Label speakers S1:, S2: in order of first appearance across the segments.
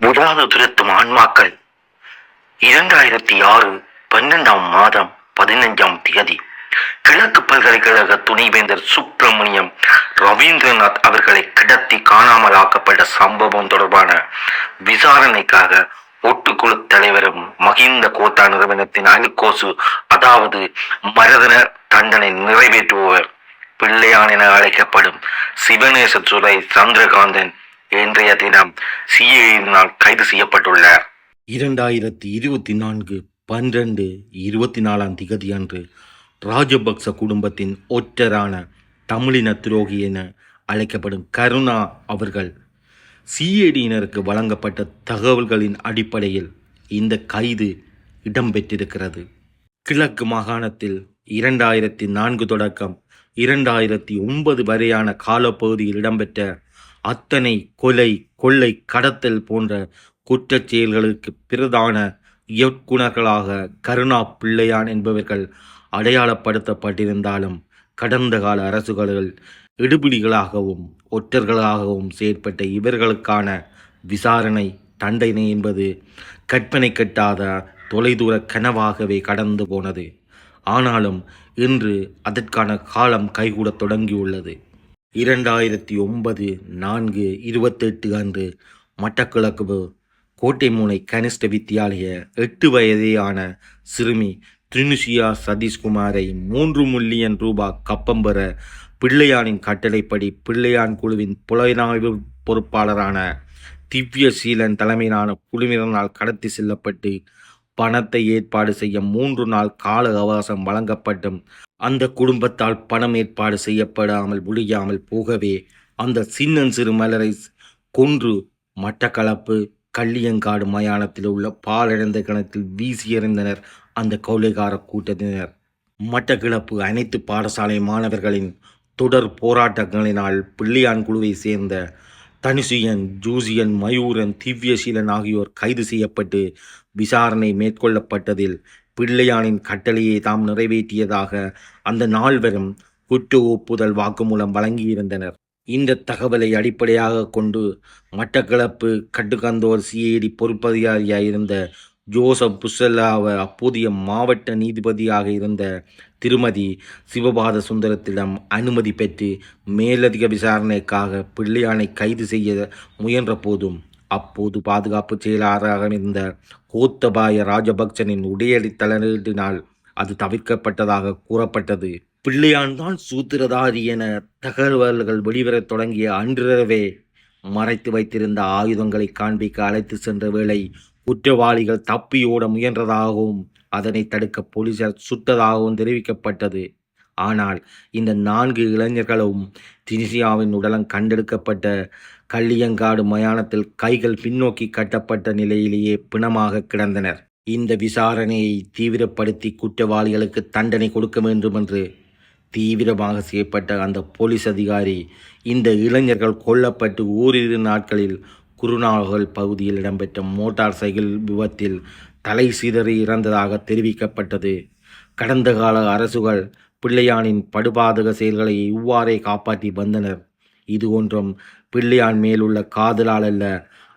S1: விடாது துரத்தும் ஆன்மாக்கள். இரண்டாயிரத்தி ஆறு பன்னெண்டாம் மாதம் பதினைஞ்சாம் தேதி கிழக்கு பல்கலைக்கழக துணைவேந்தர் சுப்பிரமணியம் ரவீந்திரநாத் அவர்களை கிடத்தி காணாமலாக்கப்பட்ட சம்பவம் தொடர்பான விசாரணைக்காக ஒட்டுக்குழு தலைவரும் மகிந்த கோத்தா நிறுவனத்தின் அலுக்கோசு அதாவது மரதன தண்டனை நிறைவேற்றுபவர் பிள்ளையான் என அழைக்கப்படும் சிவநேச துறை சந்திரகாந்தன் இன்றைய தினம் சிஐடியினால் கைது செய்யப்பட்டுள்ளார் இரண்டாயிரத்தி இருபத்தி நான்கு பன்னிரண்டு இருபத்தி நாலாம் திகதி அன்று ராஜபக்ச குடும்பத்தின் ஒற்றரான தமிழின துரோகி என அழைக்கப்படும் கருணா அவர்கள் சிஐடியினருக்கு வழங்கப்பட்ட தகவல்களின் அடிப்படையில் இந்த கைது இடம்பெற்றிருக்கிறது. கிழக்கு மாகாணத்தில் இரண்டாயிரத்தி நான்கு தொடக்கம் இரண்டாயிரத்தி ஒன்பது வரையான காலப்பகுதியில் இடம்பெற்ற அத்தனை கொலை கொள்ளை கடத்தல் போன்ற குற்றச் செயல்களுக்கு பிரதான இயக்குனர்களாக கருணா பிள்ளையான் என்பவர்கள் அடையாளப்படுத்தப்பட்டிருந்தாலும் கடந்த கால அரசுகள் இடுபிடிகளாகவும் ஒற்றர்களாகவும் செயற்பட்ட இவர்களுக்கான விசாரணை தண்டனை என்பது கற்பனை கட்டாத தொலைதூர கனவாகவே கடந்து போனது. ஆனாலும் இன்று அதற்கான காலம் கைகூடத் தொடங்கியுள்ளது. இரண்டாயிரத்தி ஒன்பது நான்கு இருபத்தெட்டு அன்று மட்டக்களப்பு கோட்டைமூனை கனிஷ்ட வித்தியாலய எட்டு வயதேயான சிறுமி த்ரினுஷியா சதீஷ்குமாரை மூன்று மில்லியன் ரூபாய் கப்பம் பெற பிள்ளையானின் கட்டளைப்படி பிள்ளையான் குழுவின் புலனாய்வு பொறுப்பாளரான திவ்யசீலன் தலைமையிலான குழுவினரால் கடத்தி செல்லப்பட்டு பணத்தை ஏற்பாடு செய்ய மூன்று நாள் கால அவகாசம் வழங்கப்பட்டும். அந்த குடும்பத்தால் பணம் ஏற்பாடு செய்யப்படாமல் முடியாமல் போகவே அந்த சின்னன் சிறு மலரை கொன்று மட்டக்களப்பு கள்ளியங்காடு மயானத்தில் உள்ள பாலடைந்த கிணத்தில் வீசி எறிந்தனர் அந்த கொலைகார கூட்டத்தினர். மட்டக்கிளப்பு அனைத்து பாடசாலை மாணவர்களின் தொடர் போராட்டங்களினால் பிள்ளையான் குழுவை சேர்ந்த தனிசியன் ஜூசியன் மயூரன் திவ்யசீலன் ஆகியோர் கைது செய்யப்பட்டு விசாரணை மேற்கொள்ளப்பட்டதில் பிள்ளையானின் கட்டளையை தாம் நிறைவேற்றியதாக அந்த நால்வரும் குற்ற ஒப்புதல் வாக்குமூலம் வழங்கியிருந்தனர். இந்த தகவலை அடிப்படையாக கொண்டு மட்டக்களப்பு கட்டுக்கந்தோர் சிஐடி பொறுப்பதிகாரியாக இருந்த ஜோசப் புசல்லாவ அப்போதைய மாவட்ட நீதிபதியாக இருந்த திருமதி சிவபாத சுந்தரத்திடம் அனுமதி பெற்று மேலதிக விசாரணைக்காக பிள்ளையானை கைது செய்ய முயன்ற போதும் அப்போது பாதுகாப்பு செயலாளராக இருந்த கோத்தபாய ராஜபக்சனின் உடையடி தலையீட்டினால் அது தவிர்க்கப்பட்டதாக கூறப்பட்டது. பிள்ளையான் தான் சூத்திரதாரி என தகவல்கள் வெளிவரத் தொடங்கிய அன்றிரவே மறைத்து வைத்திருந்த ஆயுதங்களை காண்பிக்க அழைத்து சென்ற வேளை குற்றவாளிகள் தப்பியோட முயன்றதாகவும் அதனை தடுக்க போலீசார் சுட்டதாகவும் தெரிவிக்கப்பட்டது. ஆனால் இந்த நான்கு இளைஞர்களும் தினிசியாவின் உடலம் கண்டெடுக்கப்பட்ட கள்ளியங்காடு மயானத்தில் கைகள் பின்னோக்கி கட்டப்பட்ட நிலையிலேயே பிணமாக கிடந்தனர். இந்த விசாரணையை தீவிரப்படுத்தி குற்றவாளிகளுக்கு தண்டனை கொடுக்க வேண்டும் என்று தீவிரமாக செய்யப்பட்ட அந்த போலீஸ் அதிகாரி இந்த இளைஞர்கள் கொல்லப்பட்டு ஓரிரு நாட்களில் குருநாகல் பகுதியில் இடம்பெற்ற மோட்டார் சைக்கிள் விபத்தில் தலை சிதறி இறந்ததாக தெரிவிக்கப்பட்டது. கடந்த கால அரசுகள் பிள்ளையானின் படுபாதக செயல்களை இவ்வாறே காப்பாற்றி வந்தனர். இது ஒன்றும் பிள்ளையான் மேலுள்ள காதலால் அல்ல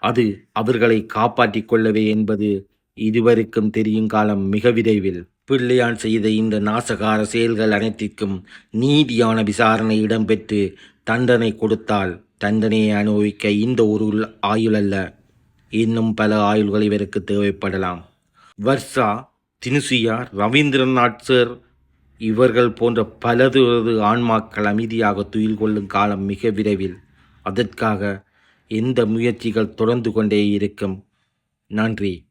S1: அது அவர்களை காப்பாற்றிக் கொள்ளவே என்பது இதுவரைக்கும் தெரியும் காலம் மிக விரைவில். பிள்ளையான் செய்த இந்த நாசகார செயல்கள் அனைத்திற்கும் நீதியான விசாரணை இடம்பெற்று தண்டனை கொடுத்தால் தண்டனையை அனுபவிக்க இந்த ஒரு ஆயுள் அல்ல. இன்னும் பல ஆயுள்கள் இவருக்கு தேவைப்படலாம். வர்ஷா தினுசியா ரவீந்திரநாத் சார் இவர்கள் போன்ற பலது ஆன்மாக்கள் அமைதியாக துயில் கொள்ளும் காலம் மிக விரைவில். அதற்காக எந்த முயற்சிகள் தொடர்ந்து கொண்டே இருக்கும். நன்றி.